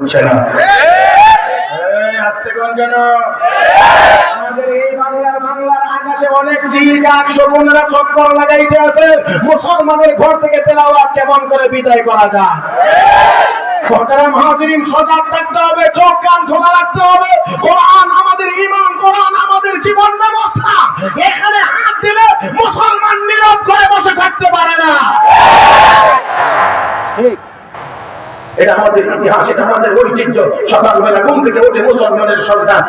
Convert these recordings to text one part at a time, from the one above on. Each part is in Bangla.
হচ্ছে না। এই, কোন কেন আমাদের এই বাংলার বাংলার আকাশে অনেক চিল কাক শকুনরা চক্কর লাগাইতে আছে। মুসলমানের ঘর থেকে তেলাওয়াত কেমন করে বিদায় করা যায়? সজাগ থাকতে হবে চোখ কান খোলা রাখতে হবে। কোরআন আমাদের ইমান কোরআন আমাদের জীবন ব্যবস্থা। এখানে হাত দিলে মুসলমান নীরব করে বসে থাকতে পারে না। এটা আমাদের ইতিহাস এটা আমাদের ঐতিহ্য। সকালবেলা ঘুম থেকে উঠে মুসলমানের সন্তান।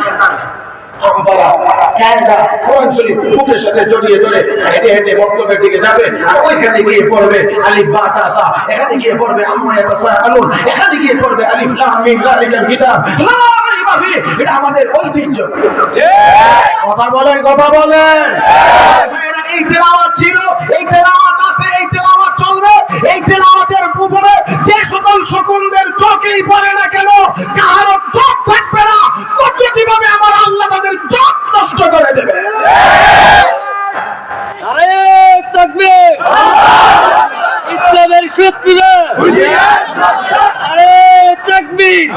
আমপারা, ক্যাংড়া, কোরআন শরীফ বুকের সাথে জড়িয়ে ধরে হেঁটে হেঁটে বক্তব্যের দিকে যাবে আর ওইখানে গিয়ে পড়বে আলিফ বা তাসা এখানে গিয়ে পড়বে আম্মা ইয়াতাসাআলুন এখানে গিয়ে পড়বে আলিফ লাম মিম যালিকাল কিতাব। লা রাইবা ফি এটা আমাদের ঐতিহ্য। কথা বলেন কথা বলেন। এই তেলাওয়াত ছিল এই তেলাওয়াত করে দেবে। ইসলামের শত্রুরা। আরে তাকবীর।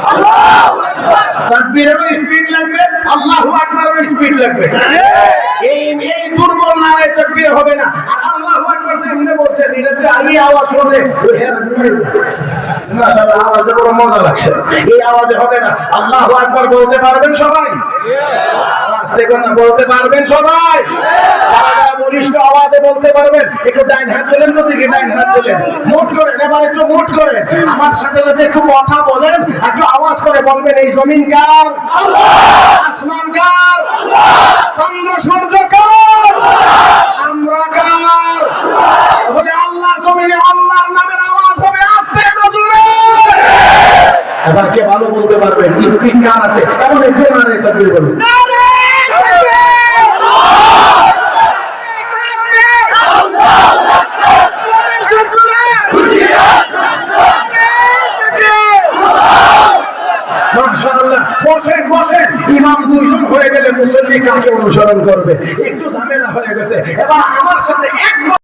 তাকবীরেরও স্পিড লাগবে আল্লাহু আকবারেরও স্পিড লাগবে। এই এই দুর্বল নারায় তাকবীর হবে না। আর আল্লাহু আকবার সামনে বলছেন এটাতে এই আওয়াজ শুনলে মাশাআল্লাহ আওয়াজটা বড় মজা লাগছে এই আওয়াজে হবে না। আল্লাহু আকবার বলতে পারবেন সবাই? বলতে পারবেন সবাই? বলিষ্ঠ আওয়াজে বলতে পারবেন, একটু ডাইন হাত দিলেন তো দিকে ডাইন হাত দিলেন মুট করেন, এবার একটু মুট করেন। আমার সাথে সাথে একটু কথা বলেন, একটু আওয়াজ করে বলবেন, এই জমিন কার? আসমান কার চন্দ্র সূর্য কার আমরা কার তাহলে আল্লাহর জমিনে আল্লাহর নামের আওয়াজ হবে আস্তে নজরে এবার কে ভালো বলতে পারবেন স্পিড কার আছে। এমন একটু নারে তাকবীর বলুন হয়ে মুসল্লি কাকে অনুসরণ করবে? একটু ঝামেলা হয়ে গেছে। এবার আমার সাথে এক